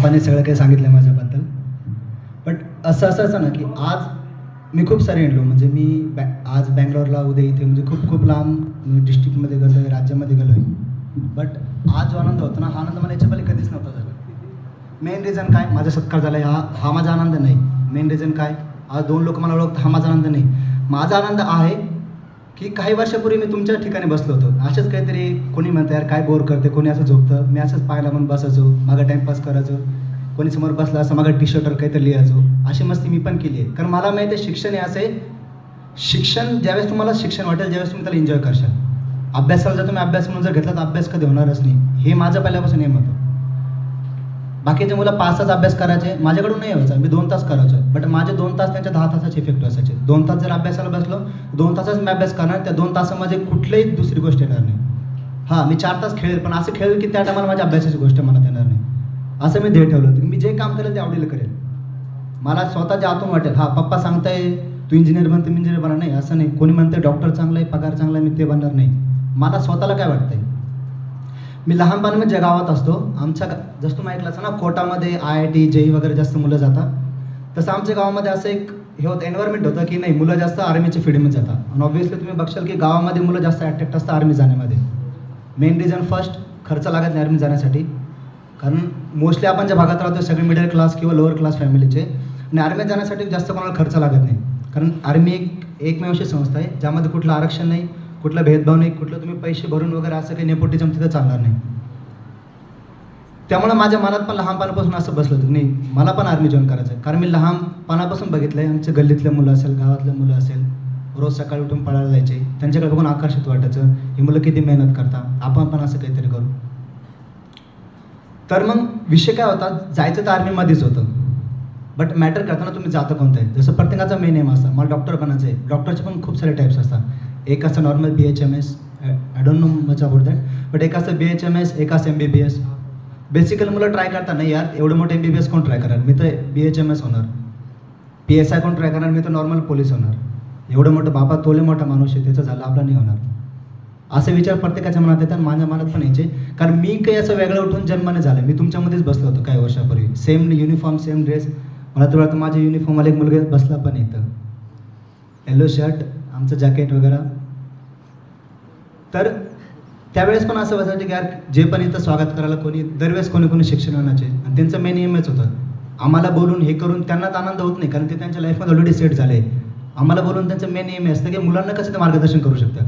पप्पाने सगळं काही सांगितलं माझ्याबद्दल. बट असं असायचं ना की आज मी खूप सारे म्हणजे मी बॅ आज बँगलोरला उद्या इथे म्हणजे खूप खूप लांब डिस्ट्रिक्टमध्ये गेलो आहे राज्यामध्ये गेलो आहे बट आज जो आनंद होतो ना हा आनंद मला याच्या पहिले कधीच नव्हता झाला. मेन रिझन काय? माझा सत्कार झाला आहे हा हा माझा आनंद नाही. मेन रिझन काय? आज दोन लोक मला ओळखतात हा माझा आनंद नाही. माझा आनंद आहे की काही वर्षापूर्वी मी तुमच्या ठिकाणी बसलो होतो. असेच काहीतरी कोणी म्हणतं यार काय बोर करते? कोणी असं झोपतं? मी असंच पाहायला म्हणून बसायचो. मागं टाईमपास करायचो. कोणी समोर बसला असं मागं टी शर्टवर काहीतरी लिहायचो. अशी मस्ती मी पण केली आहे. कारण मला माहिती आहे शिक्षण हे असं आहे शिक्षण ज्यावेळेस तुम्हाला शिक्षण वाटेल ज्यावेळेस तुम्ही त्याला एन्जॉय करशाल. अभ्यासाला जर तुम्ही अभ्यास म्हणून जर घेतला तर अभ्यास कधी होणारच नाही. हे माझं पहिल्यापासून नेम होतं. बाकीचे मुलं पाच तास अभ्यास करायचे माझ्याकडून नाही व्हायचा मी दोन तास करायचो. बट माझे दोन तास त्यांच्या दहा तासाचे इफेक्ट असायचे. दोन तास जर अभ्यासाला बसलो दोन तासच मी अभ्यास करणार त्या दोन तासामध्ये कुठलीही दुसरी गोष्ट येणार नाही. हां मी चार तास खेळेल पण असं खेळेल की त्या टायमाला माझ्या अभ्यासाची गोष्ट मनात येणार नाही. असं मी ध्येय ठेवलं होतं. मी जे काम करेल ते आवडीला करेल. मला स्वतःच्या आतून वाटेल हा पप्पा सांगताय तू इंजिनियर बन तुम्ही इंजिनियर बना. नाही असं नाही. कोणी म्हणते डॉक्टर चांगला आहे पगार चांगला आहे मी ते बनणार नाही. मला स्वतःला काय वाटतंय? मी लहानपणी ज्या गावात असतो. आमच्या गा जसं तुम्ही ऐकलं असं ना कोटामध्ये आय आय टी जेई वगैरे जास्त मुलं जातात. तसं आमच्या गावामध्ये असं एक हे होतं एन्व्हायरमेंट होतं की नाही मुलं जास्त आर्मीच्या फील्डमध्ये जातात. आणि ऑब्व्हियसली तुम्ही बघशाल की गावामध्ये मुलं जास्त अट्रॅक्ट असतात आर्मी जाण्यामध्ये. मेन रिझन फर्स्ट खर्च लागत नाही आर्मी जाण्यासाठी. कारण मोस्टली आपण ज्या भागात राहतो सगळे मिडल क्लास किंवा लोअर क्लास फॅमिलीचे आणि आर्मीत जाण्यासाठी जास्त कोणाला खर्च लागत नाही. कारण आर्मी एक एकमेव अशी संस्था आहे ज्यामध्ये कुठलं आरक्षण नाही. कुठला भेदभाव नाही कुठलं तुम्ही पैसे भरून वगैरे असं काही नेपोटिझम तिथं चालणार नाही. त्यामुळे माझ्या मनात पण लहानपणापासून असं बसलं होतं नाही मला पण आर्मी जॉईन करायचं आहे कारण मी लहानपणापासून बघितलं आहे आमच्या गल्लीतले मुलं असेल गावातले मुलं असेल रोज सकाळी उठून पळायला जायचे. त्यांच्याकडे बघून आकर्षित वाटायचं ही मुलं किती मेहनत करतात आपण पण असं काहीतरी करू. तर मग विषय काय होता जायचं तर आर्मीमध्येच होतं. बट मॅटर करताना तुम्ही जातं कोणतं आहे? जसं प्रत्येकाचा मेन एम असतं. मला डॉक्टर बनायचं आहे डॉक्टरचे पण खूप सारे टाईप्स असतात. एक असतं normal B H M S I don't know much about that but एक असतं बी एच एम एस एक असं M B B S basically मुलं ट्राय करता नाही यार एवढं मोठं एम बी बी एस कोण ट्राय करणार? मी तर बी एच एम एस होणार पी एस आय कोण ट्राय करणार? मी तर नॉर्मल पोलीस होणार एवढं मोठं बाबा तोले मोठा माणूस आहे त्याचं झालं आपला नाही होणार. असे विचार प्रत्येकाच्या मनात येतात माझ्या मनात पण यायचे. कारण मी काही असं वेगळं उठून जन्माने झालं. मी तुमच्यामध्येच बसलो होतो काही वर्षापूर्वी. सेम युनिफॉर्म सेम ड्रेस मला तर वाटतं माझ्या युनिफॉर्मवाले एक मुलगा बसला पण येतं येलो शर्ट आमचं जॅकेट वगैरे. तर त्यावेळेस पण असं वाटायचं की यार जे पण इथं स्वागत करायला कोणी दरवेळेस कोणी कोणी शिक्षण आणायचे. आणि त्यांचं मेन एमच होतं. आम्हाला बोलून हे करून त्यांनाच आनंद होत नाही कारण ते त्यांच्या लाईफमध्ये ऑलरेडी सेट झाले. आम्हाला बोलून त्यांचं मेन एम असतं की मुलांना कसं ते मार्गदर्शन करू शकतात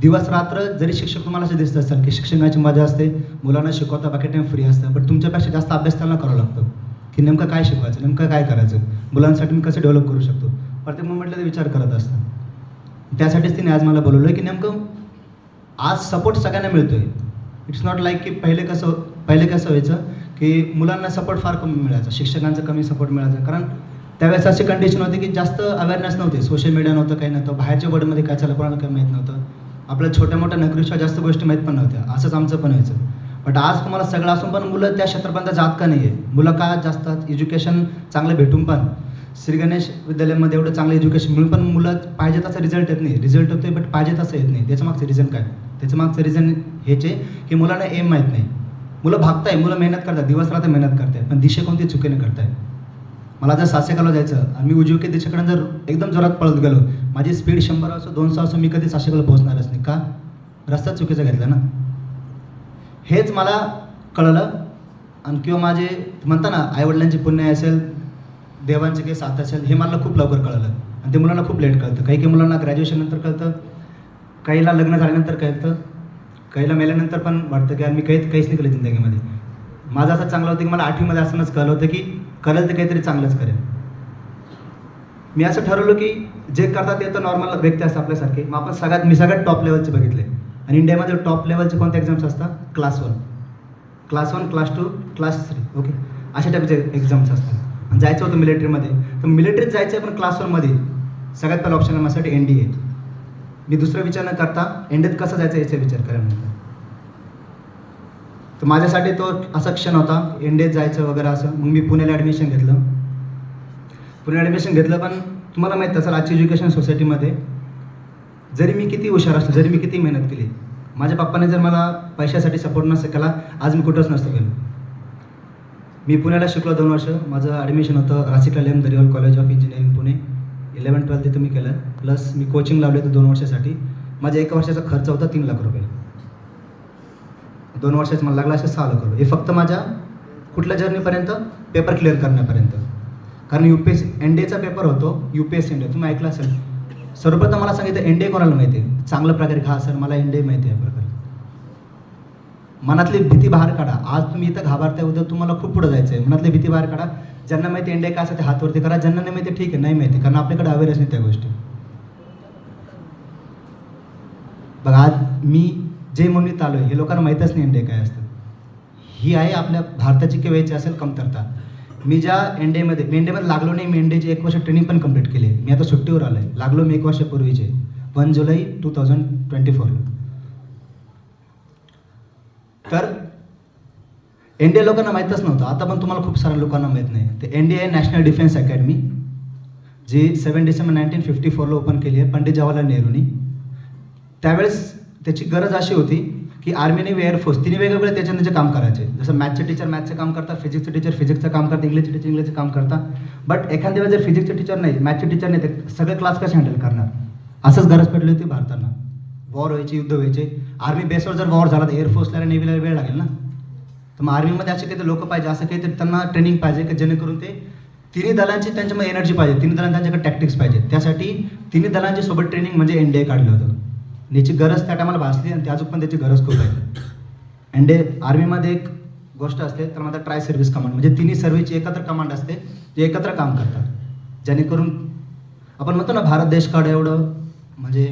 दिवस रात्र जरी शिक्षक तुम्हाला असे दिसत असतात की शिक्षणाची मजा असते मुलांना शिकवता बाकी टाईम फ्री असतं पण तुमच्यापेक्षा जास्त अभ्यास त्यांना करावा लागतो. की नेमकं काय शिकवायचं नेमकं काय करायचं? मुलांसाठी मी कसं डेव्हलप करू शकतो? प्रत्येक म्हटलं ते विचार करत असतात. त्यासाठीच तिने आज मला बोलवलं की नेमकं आज सपोर्ट सगळ्यांना मिळतो आहे इट्स नॉट लाईक की पहिले कसं पहिले कसं व्हायचं की मुलांना सपोर्ट फार कमी मिळायचा शिक्षकांचा कमी सपोर्ट मिळायचा. कारण त्यावेळेस अशी कंडिशन होती की जास्त अवेअरनेस नव्हते. सोशल मीडिया नव्हतं काही नव्हतं. बाहेरच्या वर्डमध्ये काय चाललं कोणाला काही माहीत नव्हतं. आपल्या छोट्या मोठ्या नोकरीशिवाय जास्त गोष्टी माहीत पण नव्हत्या. असंच आमचं पण व्हायचं. बट आज तुम्हाला सगळं असून पण मुलं त्या क्षेत्रापर्यंत जात का नाही आहे मुलं का जास्त? एज्युकेशन चांगलं भेटून पण श्री गणेश विद्यालयामध्ये एवढं चांगलं एज्युकेशन मिळून पण मुलं पाहिजे तसा रिझल्ट येत नाही. रिझल्ट होतोय बट पाहिजे तसं येत नाही. त्याच्या मागचं रिझन काय? त्याच्या मागचं रिझन ह्याचे की मुलांना एम माहीत नाही. मुलं भागताय मुलं मेहनत करतात दिवस रात्र मेहनत करतात पण दिशे कोणती चुकीने करताय मला जर सासेकाला जायचं आणि मी उजवीकडे दिशेकडे जर एकदम जोरात पळत गेलो माझी स्पीड शंभर असो दोनशे असो मी कधी सासेकाला पोहोचणारच नाही. का? रस्ता चुकीचा घेतला ना? हेच मला कळलं. आणि किंवा माझे म्हणता ना आईवडिलांची पुण्य असेल देवांचे काही साथ असेल हे मला खूप लवकर कळलं. आणि ते मुलांना खूप लेट कळतं. काही काही मुलांना ग्रॅज्युएशन नंतर कळतं काहीला लग्न झाल्यानंतर कळतं काहीला मेल्यानंतर पण वाटतं की यार मी काही काहीच नाही केलं जिंदगीमध्ये. माझं असं चांगलं होतं की मला आठवीमध्ये असतानाच कळलं होतं की करेल तर काहीतरी चांगलंच करेल. मी असं ठरवलं की जे करतात ते तर नॉर्मल व्यक्ती असतात आपल्यासारखे. मग आपण सगळ्यात मी सगळ्यात टॉप लेवलचे बघितले. आणि इंडियामध्ये टॉप लेवलचे कोणते एक्झाम्स असतात? Class one class one class two class three okay अशा टाईपचे एक्झाम्स असतात. जायचं होतं मिलिटरीमध्ये तर मिलिटरीत जायचं आहे पण क्लास वनमध्ये सगळ्यात पहिला ऑप्शन आहे माझ्यासाठी एन डी ए मी दुसरा विचार न करता एंडेत कसं जायचं याचा विचार करायला तर माझ्यासाठी तो असा क्षण होता एंडेत जायचं वगैरे असं. मग मी पुण्याला ॲडमिशन घेतलं. पुण्याला ॲडमिशन घेतलं पण तुम्हाला माहीत असेल आजची एज्युकेशन सोसायटीमध्ये जरी मी किती हुशार असलो जरी मी किती मेहनत केली माझ्या पप्पाने जर मला पैशासाठी सपोर्ट नसतं केला आज मी कुठंच नसतो गेलो. मी पुण्याला शिकलो दोन वर्ष. माझं ॲडमिशन होतं रासिकला लेम दरिवाल college of engineering Pune. Eleven twelfth तिथं मी केलं. प्लस मी कोचिंग लावले होते दोन वर्षासाठी. माझ्या एका वर्षाचा खर्च होता तीन लाख रुपये. दोन वर्षाचं मला लागला असे सहा लाख रुपये. हे फक्त माझ्या कुठल्या जर्नीपर्यंत पेपर क्लिअर करण्यापर्यंत. कारण U P S N D एचा पेपर होतो. यू पी एस एन तुम्ही ऐकला असेल. सर्वप्रथम मला सांगितलं एन डे कोणाला माहिती आहे? चांगल्या प्रकारे हा सर मला एन डी माहिती आहे. प्रकारे मनातली भीती बाहेर काढा. आज तुम्ही इथं घाबरताय उद्या तुम्हाला खूप पुढे जायचं आहे मनातली भीती बाहेर काढा. ज्यांना माहिती इंडिया काय असं ते हातवरती करा. ज्यांना नाही माहिती ठीक आहे नाही माहिती. कारण आपल्याकडे अवेअरनेस नाही त्या गोष्टी. बघा आज मी जे म्हणून आलो आहे हे लोकांना माहीतच नाही इंडिया काय असतं. ही आहे आपल्या भारताची किंवा याची असेल कमतरता. मी ज्या एन डी एमध्ये मी एन लागलो नाही मी एन एक वर्ष ट्रेनिंग पण कंप्लीट केली. मी आता सुट्टीवर आलो आहे लागलो मी एक वर्षापूर्वीचे one July two thousand twenty फोरला तर एन डी ए लोकांना माहीतच नव्हतं. आता पण तुम्हाला खूप साऱ्या लोकांना माहीत नाही. ते N D A national defence academy G seven December nineteen fifty फोरला ओपन केली आहे पंडित जवाहरलाल नेहरूनी. त्यावेळेस त्याची गरज अशी होती की आर्मीने व एअरफोर्स तिने वेगवेगळे त्याच्या त्याचे काम करायचे. जसं मॅथचे टीचर मॅथचं काम करतात फिजिक्सचे टीचर फिजिक्सचं काम करतात इंग्लिशचे टीचर इंग्लिशचं काम करतात. बट एखाद्या वेळेस जर फिजिक्सचे टीचर नाही मॅथचे टीचर नाही तर सगळे क्लास कसे हँडल करणार? असंच गरज पडली होती भारताला वॉर व्हायचे युद्ध व्हायचे. आर्मी बेसवर जर वॉर झाला तर एअरफोर्सला आणि नेव्हीला वेळ लागेल ना? तर मग आर्मीमध्ये असे काहीतरी लोक पाहिजे असं काहीतरी त्यांना ट्रेनिंग पाहिजे की जेणेकरून ते तिन्ही दलांची त्यांच्यामध्ये एनर्जी पाहिजे तिन्ही दलांना त्यांच्याकडे टॅक्टिक्स पाहिजे. त्यासाठी तिन्ही दलांची सोबत ट्रेनिंग म्हणजे एन डी ए काढलं होतं. याची गरज त्या टायमाला भासली आणि त्याच पण त्याची गरज खूप आहे. एन डी आर्मीमध्ये एक गोष्ट असते तर माझा ट्राय सर्व्हिस कमांड म्हणजे तिन्ही सर्व्हिसची एकत्र कमांड असते जे एकत्र काम करतात. जेणेकरून आपण म्हणतो ना भारत देश काढ एवढं. म्हणजे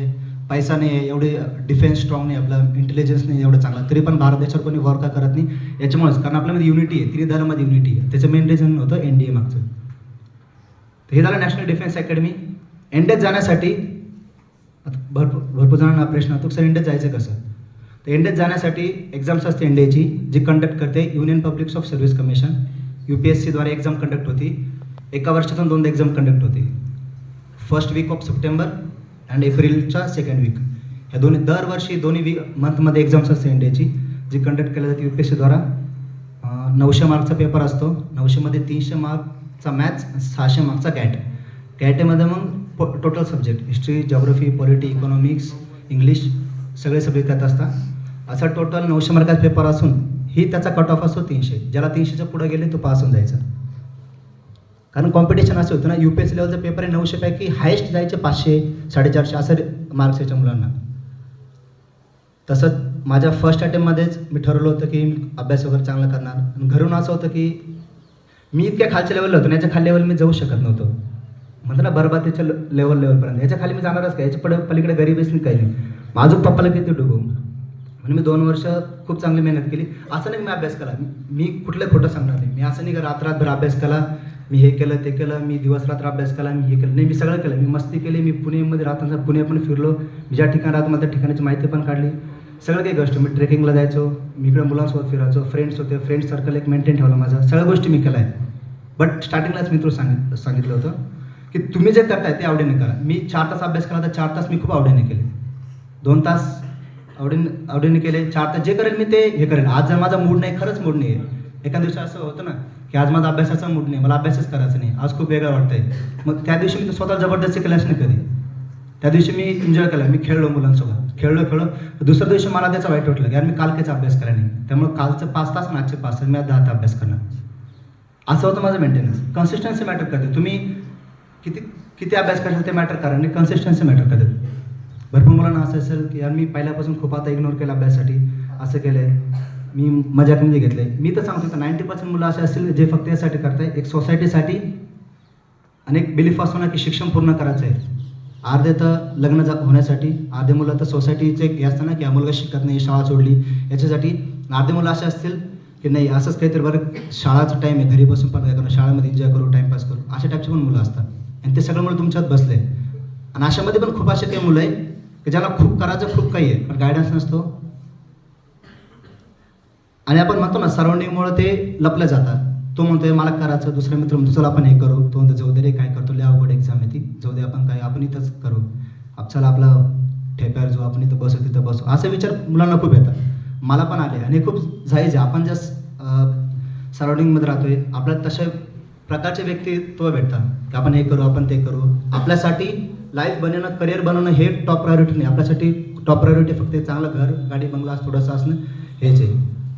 पैसा नाही आहे एवढे डिफेन्स स्ट्रॉंग नाही आपलं इंटेलिजन्स नाही एवढं चांगलं. तरी पण भारत देशावर कोणी वॉर का करत नाही? याच्यामुळेच. कारण आपल्यामध्ये युनिटी आहे. तिन्ही दलामध्ये युनिटी आहे. त्याचं मेन रिझन होतं एन डी ए मागचं. तर हे झालं नॅशनल डिफेन्स अकॅडमी एंडेत जाण्यासाठी भरपूर भरपूर जणांना प्रश्न होतो सर इंडियात जायचं कसं? तर इंडियात जाण्यासाठी एक्झाम्स असते इंडियाची जी कंडक्ट करते union public of service commission U P S सीद्वारे exam conduct होती. एका वर्षातून दोनदा एक्झाम कंडक्ट होती. First week of September and एप्रिलच्या सेकंड वीक ह्या दोन्ही दरवर्षी दोन्ही वी मंथमध्ये एक्झाम्स असते इंडियाची जी कंडक्ट केली जाते यू पी एस सीद्वारा नऊशे मार्कचा पेपर असतो. नऊशेमध्ये तीनशे मार्कचा मॅथ्स सहाशे मार्कचा कॅट कॅटेमध्ये मग total subject history geography polity economics English सगळे सब्जेक्ट त्यात असतात. असा टोटल नऊशे मार्काचा पेपर असून ही त्याचा कट ऑफ असतो तीनशे. ज्याला तीनशेच्या पुढे गेले तो पास होऊन जायचा. कारण कॉम्पिटिशन असं होतं ना यू पी एस सी लेवलचा पेपर आहे नऊशेपैकी हायेस्ट जायचे पाचशे साडेचारशे असं मार्क्स याच्या मुलांना. तसंच माझ्या फर्स्ट अटेम्पमध्येच मी ठरवलं होतं की अभ्यास वगैरे चांगला करणार. आणि घरून असं होतं की मी इतक्या खालच्या लेवलला होतो याच्या खाली लेवल मी जाऊ शकत नव्हतो. म्हणतो ना बरबादीच्या लेवल लेवलपर्यंत याच्या खाली मी जाणारच काय? याच्या पड पलीकडे गरीबीच नाही काही नाही. माझं पप्पाला किती डुबू? म्हणून मी दोन वर्ष खूप चांगली मेहनत केली. असं नाही की मी अभ्यास केला. मी कुठलं खोटं सांगणार नाही. मी असं नाही का रात रातभर अभ्यास केला. मी हे केलं ते केलं मी दिवस रात्र अभ्यास केला मी हे केलं. नाही मी सगळं केलं. मी मस्ती केली मी पुणेमध्ये राहताना पुणे पण फिरलो. मी ज्या ठिकाणी राहतो मला त्या ठिकाणाची माहिती पण काढली. सगळं काही गोष्ट. मी ट्रेकिंगला जायचो. मी इकडे मुलांसोबत फिरायचो. फ्रेंड्स होते. फ्रेंड सर्कल एक मेंटेन ठेवला माझा. सगळ्या गोष्टी मी केल्या. आहेत बट स्टार्टिंगलाच मी तुला सांगित सांगितलं होतं की तुम्ही जे करताय ते आवडीने करा. मी चार तास अभ्यास केला तर चार तास मी खूप आवडीने केले. दोन तास आवडीने आवडीने केले. चार तास जे करेल मी ते हे करेल. आज जर माझा मूड नाही खरंच मूड नाही आहे एका दिवशी असं होतं ना की आज माझा अभ्यासाचा मूड नाही मला अभ्यासच करायचा नाही आज खूप वेगळं वाटतंय. मग त्या दिवशी मी स्वतः जबरदस्ती केल्याच नाही कधी. त्या दिवशी मी एन्जॉय केला मी खेळलो मुलांसोबत. खेळलो खेळलो. दुसऱ्या दिवशी मला त्याचं वाईट वाटलं की यार मी काल काहीच अभ्यास केला नाही. त्यामुळे कालचं पाच तास आणि आजचे पाच तास मी आज दहा तास अभ्यास करणार. असं होतं माझं मेंटेनन्स कन्सिस्टन्सी मॅटर करते. तुम्ही किती किती अभ्यास कराल ते मॅटर करा आणि कन्सिस्टन्सी मॅटर करते. भरपूर मुलांना असं असेल की यार मी पहिल्यापासून खूप आता इग्नोर केला अभ्यासासाठी असं केलं आहे मी मजाकमध्ये म्हणजे घेतलं आहे मी तर सांगतो तर नाईंटी पर्सेंट मुलं असे असतील जे फक्त यासाठी करताय. एक सोसायटीसाठी आणि एक बिलीफ असतो ना की शिक्षण पूर्ण करायचं आहे अर्धे तर लग्न जा होण्यासाठी अर्धे मुलं तर सोसायटीचे हे असतं ना की हा मुलगा शिकत नाही शाळा सोडली. याच्यासाठी अर्धे मुलं असे असतील की नाही असंच काहीतरी बरं शाळाचा टाईम आहे घरी बसून पण काय करू शाळेमध्ये एन्जॉय करू टाईमपास करू. अशा टाईपचे पण मुलं असतात. आणि ते सगळं मुलं तुमच्यात बसले. आणि अशामध्ये पण खूप असे काही मुलं आहे की ज्याला खूप करायचं खूप काही आहे पण गायडन्स नसतो. आणि आपण म्हणतो ना सराउंडिंगमुळे ते लपले जातात. तो म्हणतोय मला करायचं दुसरा मित्र म्हणतो चला आपण हे करू. तो म्हणतो जाऊ दे रे काय करतो लय अवघड एक्झाम आहे ती. जाऊ दे आपण काय आपण इथंच करू. चला आपला ठेप्यावर जाऊ आपण इथं बसू तिथं बसू. असे विचार मुलांना खूप येतात. मला पण आले. आणि खूप जायचे आपण जस्ट सराउंडिंगमध्ये राहतोय आपल्याला तशा प्रकारचे व्यक्तित्व भेटतात. की आपण हे करू आपण ते करू. आपल्यासाठी लाईफ बनवणं करिअर बनवणं हे टॉप प्रायोरिटी नाही. आपल्यासाठी टॉप प्रायोरिटी फक्त चांगलं घर गाडी बंगला थोडंसं असणं हेच आहे.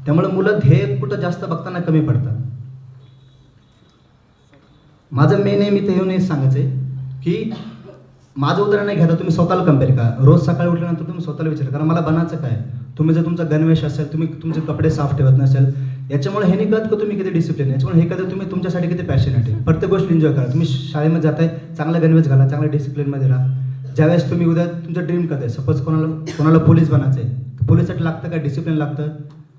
त्यामुळे मुलं ध्येय कुठं जास्त बघताना कमी पडतात. माझं मेन आहे मी ते येऊन सांगायचं आहे की माझं उदाहरण नाही घेता तुम्ही स्वतःला कंपेअर करा. रोज सकाळी उठल्यानंतर तुम्ही स्वतःला विचार करा. मला बनायचं काय? तुम्ही जर तुमचा गणवेश असेल तुम्ही तुमचे कपडे साफ ठेवत नसेल याच्यामुळे हे नाही कळत की तुम्ही किती डिसिप्लिन याच्यामुळे हे कधी तुम्ही तुमच्यासाठी किती पॅशनेट आहे. प्रत्येक गोष्ट एन्जॉय करा. तुम्ही शाळेमध्ये जाताय चांगला गणवेश घाला चांगल्या डिसिप्लिनमध्ये राहा. ज्यावेळेस तुम्ही उद्या तुमचं ड्रीम करताय सपोज कोणाला कोणाला पोलीस बनायचं आहे पोलीससाठी लागतं काय डिसिप्लिन लागतं?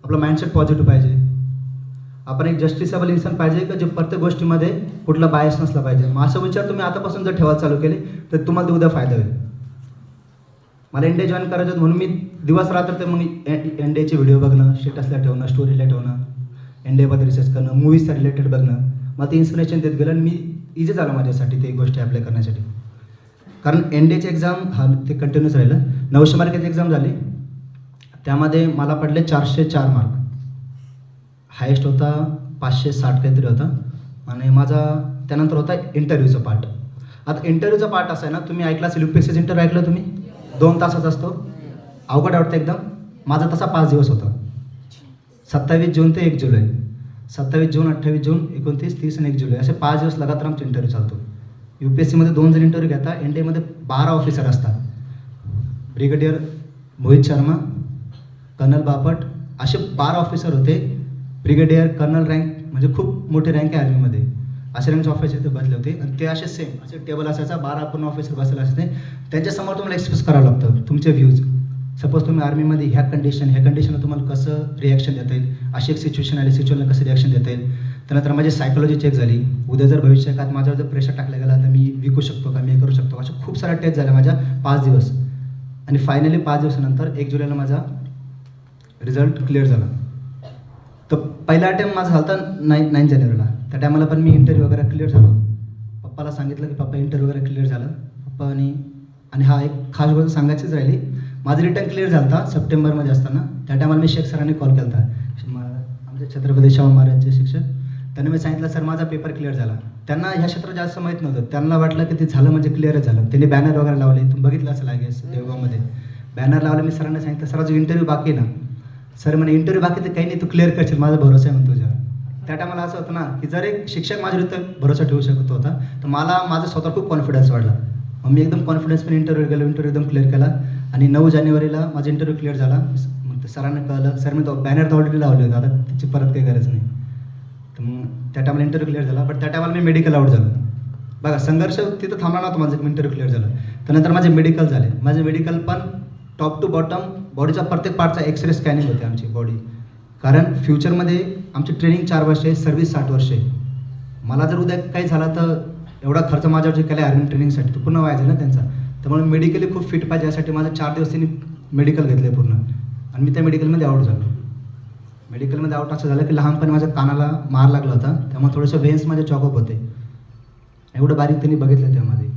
आपलं माइंडसेट पॉझिटिव्ह पाहिजे. आपण एक जस्टिसेबल इन्सान पाहिजे का जे प्रत्येक गोष्टीमध्ये कुठला बायस नसला पाहिजे? मग असं विचार तुम्ही आतापासून जर ठेवायला चालू केले तर तुम्हाला ते उद्या फायदा होईल. मला एन डे जॉईन करायचं होतं म्हणून मी दिवस रात्र ते मग एन डेचे व्हिडिओ बघणं स्टेटसला ठेवणं स्टोरीला ठेवणं एन एनडीएमध्ये रिसर्च करणं मूवीजचा रिलेटेड बघणं मला ते इन्स्पिरेशन देत गेलं आणि मी इझी झालं माझ्यासाठी ते गोष्टी अप्लाय करण्यासाठी. कारण एन एनडीएची एक्झाम हा ते कंटिन्यूच राहिलं. नऊशे मार्काची एक्झाम झाली. त्यामध्ये मला पडले चारशे चार मार्क हायेस्ट होता पाचशे साठ काहीतरी होता. आणि माझा त्यानंतर होता इंटरव्ह्यूचा पार्ट आता इंटरव्ह्यूचा पार्ट असा आहे ना तुम्ही ऐकला असेल युपीएससीचा इंटरव्ह्यू ऐकलं तुम्ही? दोन तासाचा असतो. अवघड वाटतं एकदम. माझा तसा पाच दिवस होता. सत्तावीस जून ते एक जुलै. सत्तावीस जून अठ्ठावीस जून एकोणतीस तीस आणि एक जुलै. असे पाच दिवस लगातार आमचा इंटरव्ह्यू चालतो. यू पी एस सीमध्ये दोन जण इंटरव्ह्यू घेता. एन डी एमध्ये बारा ऑफिसर असतात. ब्रिगेडियर मोहित शर्मा कर्नल बापट असे बारा ऑफिसर होते. ब्रिगेडियर कर्नल रँक म्हणजे खूप मोठे रँक आहे आर्मीमध्ये असे रँकचे ऑफिसर ते बसले होते. आणि ते असे सेम असे टेबल असायचा बारा पूर्ण ऑफिसर बसले असते त्यांच्यासमोर तुम्हाला एक्सप्रेस करावं लागतं तुमचे व्ह्यूज सपोज तुम्ही आर्मीमध्ये ह्या कंडिशन ह्या कंडिशनला तुम्हाला कसं रिॲक्शन देता येईल? अशी एक सिच्युएशन आली सिच्युएशनला कसं रिॲक्शन देता येईल? त्यानंतर माझी सायकोलॉजी चेक झाली. उद्या जर भविष्यकात माझ्यावर जर प्रेशर टाकला गेला तर मी विकू शकतो का? मी हे करू शकतो अशा खूप साऱ्या टेस्ट झाल्या माझ्या पाच दिवस. आणि फायनली पाच दिवसानंतर एक जुलैला माझा रिझल्ट क्लिअर झाला. तर पहिला अटेम्प्ट माझा झाला होता नाईन नाईन जानेवारीला. त्या टायमाला पण मी इंटरव्ह्यू वगैरे क्लिअर झालो. पप्पाला सांगितलं की पप्पा इंटरव्ह्यू वगैरे क्लिअर झालं. पप्पानी आणि हा एक खास गोष्ट सांगायचीच राहिली. माझं रिटर्न क्लिअर झाला होता सप्टेंबरमध्ये असताना. त्या टायमाला मी शेख सरांनी कॉल केला होता आमचे छत्रपती शाहू महाराजचे शिक्षक. त्यांनी मी सांगितलं सर माझा पेपर क्लिअर झाला. त्यांना ह्या क्षेत्रात जास्त माहीत नव्हतं. त्यांना वाटलं की ते झालं म्हणजे क्लिअरच झालं. त्यांनी बॅनर वगैरे लावले. तुम्ही बघितलं असं लागेल देवगावमध्ये. बॅनर लावलं मी सरांना सांगितलं सर जो इंटरव्ह्यू बाकी ना. सर म्हणे इंटरव्ह्यू बाकी तर काही नाही तू क्लिअर करशील माझा भरोसा आहे म्हणून तुझ्यावर. त्या टायमाला असं होतं ना की जर एक शिक्षक माझ्यावर भरोसा ठेवू शकत होता तर मला माझा स्वतः खूप कॉन्फिडन्स वाढला. मग मी एकदम कॉन्फिडन्सपणे इंटरव्ह्यू गेलो इंटरव्ह्यू एकदम क्लिअर केला. आणि नऊ जानेवारीला माझा इंटरव्ह्यू क्लिअर झाला. मग सरांना कळलं सर मी तो बॅनर तर ऑलरेडी लावले होते आता त्याची परत काही गरज नाही. तर मग त्या टायमाला इंटरव्ह्यू क्लिअर झाला. बट त्या टायमाला मी मेडिकल आउट झालो. बघा संघर्ष तिथं थांबला नव्हता माझं इंटरव्ह्यू क्लिअर झालं. त्यानंतर माझे मेडिकल झाले. माझे मेडिकल पण टॉप टू बॉटम बॉडीचा प्रत्येक पार्टचा एक्सरे स्कॅनिंग होते आमची बॉडी कारण फ्युचरमध्ये आमची ट्रेनिंग चार वर्ष आहे सर्व्हिस साठ वर्ष. आहे मला जर उद्या काही झालं तर एवढा खर्च माझ्यावर जे केला आर्मी ट्रेनिंगसाठी तो पूर्ण व्हायचा ना त्यांचा. त्यामुळे मेडिकली खूप फिट पाहिजे यासाठी माझं चार दिवस त्यांनी मेडिकल घेतलं आहे पूर्ण. आणि मी त्या मेडिकलमध्ये आउट झालो. मेडिकलमध्ये आउट असं झालं की लहानपणी माझ्या कानाला मार लागला होता त्यामुळे थोडेसे व्हेन्स माझे चॉकअप होते. एवढं बारीक त्यांनी बघितलं त्यामध्ये.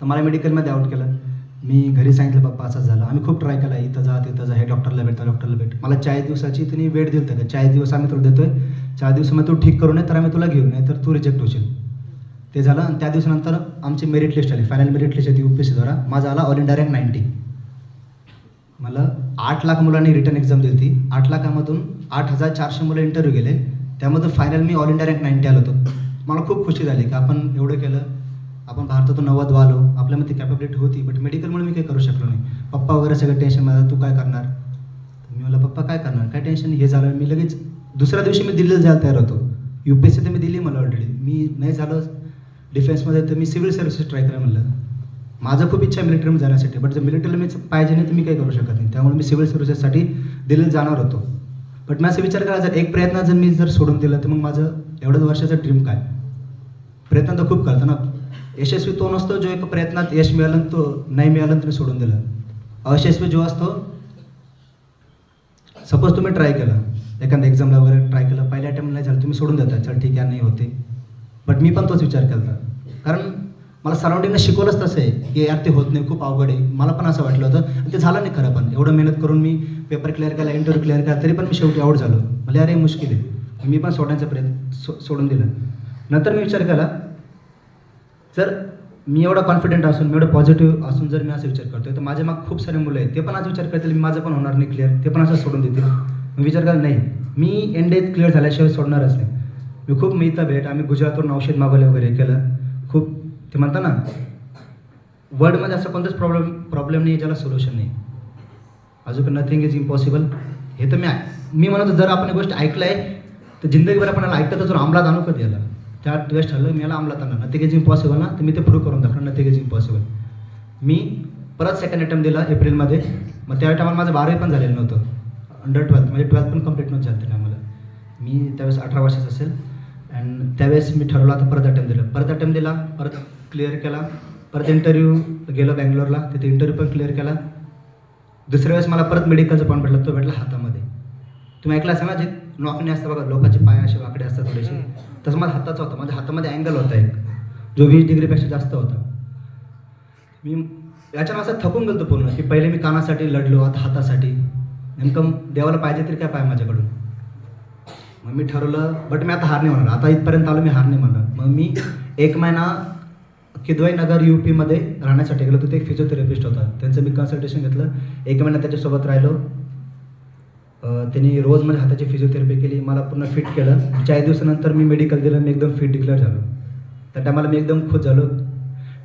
तर मला मेडिकलमध्ये आउट केलं. मी घरी सांगितलं पप्पा असं झालं. आम्ही खूप ट्राय केला इथं जा तिथं जा. हे डॉक्टरला भेट डॉक्टरला भेट. मला चाळीस दिवसाची तुम्ही वेळ दिली होतं चाळीस दिवस आम्ही तुला देतोय. चार दिवसामध्ये तू ठीक करू नये तर आम्ही तुला घेऊ नाही तर तू रिजेक्ट होशील. ते झालं आणि त्या दिवसानंतर आमची मेरिट लिस्ट आली. फायनल मेरिट लिस्ट होती यू पी सीद्वारा माझा आला ऑल इंडिया रँक नाईन्टी मला आठ लाख मुलांनी रिटर्न एक्झाम दिली होती. आठ लाखामधून आठ हजार चारशे मुलं इंटरव्ह्यू गेले. त्यामधून फायनल मी ऑल इंडिया रँक नाईन्टी आलो होतो. मला खूप खुशी झाली की आपण एवढं केलं. आपण भारतातून नव्वद आलो आपल्यामध्ये कॅपॅबिलिटी होती बट मेडिकलमुळे मी काही करू शकलो नाही. पप्पा वगैरे सगळं टेन्शन माझं तू काय करणार? मी मला पप्पा काय करणार? काय टेन्शन हे झालं. मी लगेच दुसऱ्या दिवशी मी दिल्लीला जायला तयार होतो. यू पी एस सी तर मी दिली मला ऑलरेडी मी नाही झालं. डिफेन्समध्ये तर मी सिव्हिल सर्व्हिसेस ट्राय करा म्हणलं. माझं खूप इच्छा आहे मिलिटरीमध्ये जाण्यासाठी बट जर मिलिटरीला मी पाहिजे नाही तर मी काही करू शकत नाही. त्यामुळे मी सिव्हिल सर्व्हिसेससाठी दिल्लीला जाणार होतो. बट मी असं विचार करा जर एक प्रयत्न जर मी जर सोडून दिलं तर मग माझं एवढंच वर्षाचं ड्रीम काय? प्रयत्न तर खूप करतो ना. यशस्वी तो नसतो जो एक प्रयत्नात यश मिळालं तो नाही मिळालं तुम्ही सोडून दिलं. अयशस्वी जो असतो सपोज तुम्ही ट्राय केलं. एखाद्या एक्झामला वगैरे ट्राय केलं पहिल्या अटेम्प्ट नाही झालं तुम्ही सोडून देता. चल ठीक आहे नाही होते. बट मी पण तोच विचार केला होता कारण मला सराउंडिंगला शिकवलंच तसं आहे की यार ते होत नाही खूप अवघड आहे. मला पण असं वाटलं होतं. आणि ते झालं नाही खरं पण. एवढं मेहनत करून मी पेपर क्लिअर केला इंटरव्ह्यू क्लिअर केला तरी पण मी शेवटी आउट झालो. मला अरे मुश्किल आहे. मी पण सोडण्याचा प्रयत्न सो सोडून दिलं. नंतर मी विचार केला जर मी एवढा कॉन्फिडंट असून मी एवढं पॉझिटिव्ह असून जर मी असा विचार करतोय तर माझ्या माग खूप सारे मुलं आहेत. ते पण असा विचार करतील मी माझं पण होणार नाही क्लिअर ते पण असं सोडून देतील. मी विचार करा नाही. मी एन डेज क्लिअर झाल्याशिवाय सोडणारच नाही. मी खूप मिळता भेट. आम्ही गुजरातवरून औषध मागवलं वगैरे केलं. खूप ते म्हणता ना वर्ल्डमध्ये असं कोणताच प्रॉब्लेम प्रॉब्लेम नाही ज्याला सोल्युशन नाही. अजून नथिंग इज इम्पॉसिबल हे तर मी मी म्हणतो जर आपण एक गोष्ट ऐकलं आहे तर जिंदगीभर आपण याला तर अंमलात आणू कधी याला. त्या वेळेस ठरलं मी याला अंमलात आणणार. नथिंग इज इम्पॉसिबल ना? तर मी ते प्रूव्ह करून दाखवणार नथिंग इज इम्पॉसिबल मी परत सेकंड अटेम्प्ट दिला एप्रिलमध्ये. मग त्या टायमाला माझं बारावी पण झालेलं नव्हतं. अंडर ट्वेल्थ म्हणजे ट्वेल्थ पण कंप्लीट नव्हतं झालं त्या मी त्यावेळेस अठरा वर्षाचा असेल. अँड त्यावेळेस मी ठरवलं आता परत अटेम्प्ट दिलं. परत अटेम्प्ट दिला परत क्लिअर केला. परत इंटरव्ह्यू गेलो बँगलोरला. तिथे इंटरव्ह्यू पण क्लिअर केला. दुसऱ्या वेळेस मला परत मेडिकलचा पॉईंट भेटला. तो भेटला हातामध्ये. तुम्ही ऐकला असेल ना जे नॉकणे असतं बघा लोकांचे पाय असे वाकडे असतात थोडेसे. तसं माझा हाताचा होता. माझ्या हातामध्ये अँगल होता एक जो वीस डिग्रीपेक्षा जास्त होता. मी याच्यानं असं थकून गेलो पूर्ण की पहिले मी कानासाठी लढलो आता हातासाठी. नेमकं देवाला पाहिजे तरी काय पाय माझ्याकडून? मग मी ठरवलं बट मी आता हार नाही म्हणणार. आता इथपर्यंत आलो मी हार नाही म्हणणार. मग मी एक महिना किदवाई नगर यू पीमध्ये राहण्यासाठी गेलो तिथे एक फिजिओथेरपिस्ट होता. त्यांचं मी कन्सल्टेशन घेतलं. एक महिना त्याच्यासोबत राहिलो. त्यांनी रोज माझ्या हाताची फिजिओथेरपी केली मला पूर्ण फिट केलं. चार दिवसानंतर मी मेडिकल दिलं मी एकदम फिट डिक्लेअर झालो. त्या टायमाला मी एकदम खुश झालो.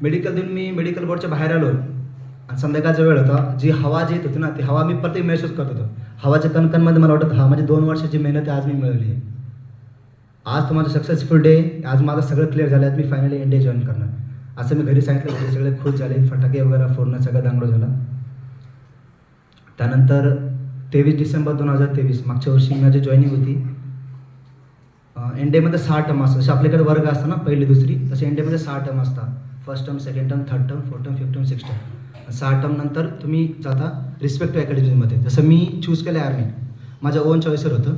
मेडिकल देऊन मी मेडिकल बोर्डच्या बाहेर आलो. आणि संध्याकाळचा वेळ होता. जी हवा जी येत होती ना ती हवा मी प्रत्येक महसूस करत होतो. हवाच्या कणकणमध्ये मला वाटत हा माझी दोन वर्षाची मेहनत आहे आज मी मिळवली आहे. आज तो माझा सक्सेसफुल डे आज माझं सगळं क्लिअर झालं आहे मी फायनली इंडिया जॉईन करणार. असं मी घरी सांगितलं. घरी सगळे खुश झाले. फटाके वगैरे फोडणं सगळं दांगडो झाला. त्यानंतर तेवीस डिसेंबर दोन हजार तेवीस मागच्या वर्षी माझी जॉईनिंग होती. एनडेमध्ये सहा टर्म असतात. जसे आपल्याकडे वर्ग असतात ना पहिली दुसरी तसे एनडेमध्ये सहा टर्म असतात. First term second term third term fourth term fifth term six term सहा टर्म नंतर तुम्ही जाता रिस्पेक्ट अकॅडमीमध्ये जसं मी चूज केलं आहे आर्मी माझ्या ओन चॉईसवर होतं.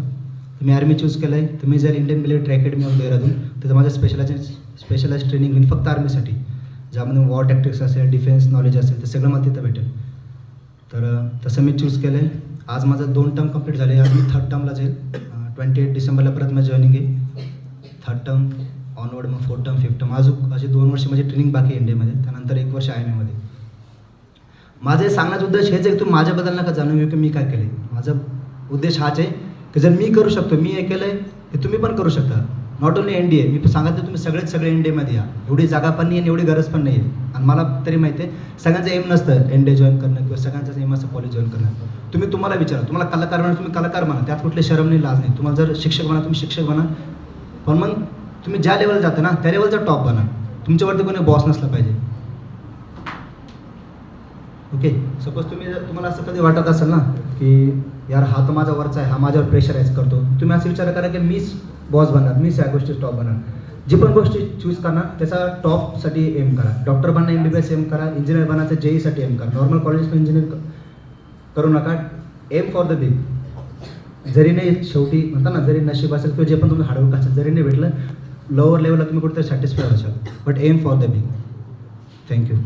तुम्ही मी आर्मी चूज केलं आहे तुम्ही जर Indian military academy of Dehradun तर माझं स्पेशलाइज स्पेशलाइज ट्रेनिंग होईल फक्त आर्मीसाठी ज्यामध्ये वॉर टॅक्टिक्स असेल डिफेन्स नॉलेज असेल ते सगळं मला तिथं भेटेल. तर तसं मी चूज केलं आहे आज माझं दोन टर्म कंप्लीट झाले. आज मी थर्ड टर्मला जाईल. ट्वेंटी एट डिसेंबरला परत माझी जॉईनिंग आहे. थर्ड टर्म ऑनवर्ड मग फोर्थ टर्म फिफ्थ टर्म अजून असे दोन वर्ष माझी ट्रेनिंग बाकी आहे इंडियामध्ये त्यानंतर एक वर्ष आय एम एमध्ये माझं सांगण्याचा उद्देश हेच आहे की तुम्ही माझ्याबद्दल नका जाणून घेऊ की मी काय केलं माझा उद्देश हाच आहे की जर मी करू शकतो मी हे केलं आहे ते तुम्ही पण करू शकता. Not only N D A मी सांगितलं तुम्ही सगळेच सगळे एन डी एमध्ये या. एवढी जागा पण नाही आणि एवढी गरज पण नाही. आणि मला तरी माहिती आहे सगळ्यांचं एम नसतं एन डी जॉईन करणं किंवा सगळ्यांचं एम असं कॉलेज जॉईन करणं. तुम्ही तुम्हाला विचारा तुम्हाला कलाकार म्हणा तुम्ही कलाकार म्हणा त्यात कुठले शरम नाही लाज नाही. तुम्हाला जर शिक्षक म्हणा तुम्ही शिक्षक म्हणा पण मग तुम्ही ज्या लेवलला जाता ना त्या लेवलचा टॉप बना. तुमच्यावरती कोणी बॉस नसला पाहिजे. ओके सपोज तुम्ही जर तुम्हाला असं कधी वाटत असेल ना की यार हा तर माझा वरचा आहे हा माझ्यावर प्रेशराईज करतो. तुम्ही असं विचार करा की मीच बॉस बनणार मीच या गोष्टी टॉप बनणार. जी पण गोष्टी चूज करणार त्याचा टॉपसाठी एम करा. डॉक्टर बनणं M B B S aim करा इंजिनियर बनायचं जेईसाठी एम करा. नॉर्मल कॉलेजमध्ये इंजिनियर करू नका. एम फॉर द बिग जरी नाही शेवटी म्हणता ना जरी नशीब असेल किंवा जे पण तुम्ही हार्डवर्क असेल जरी नाही भेटलं लोअर लेवलला तुम्ही कुठेतरी सॅटिस्फाय असाल but aim for the big thank you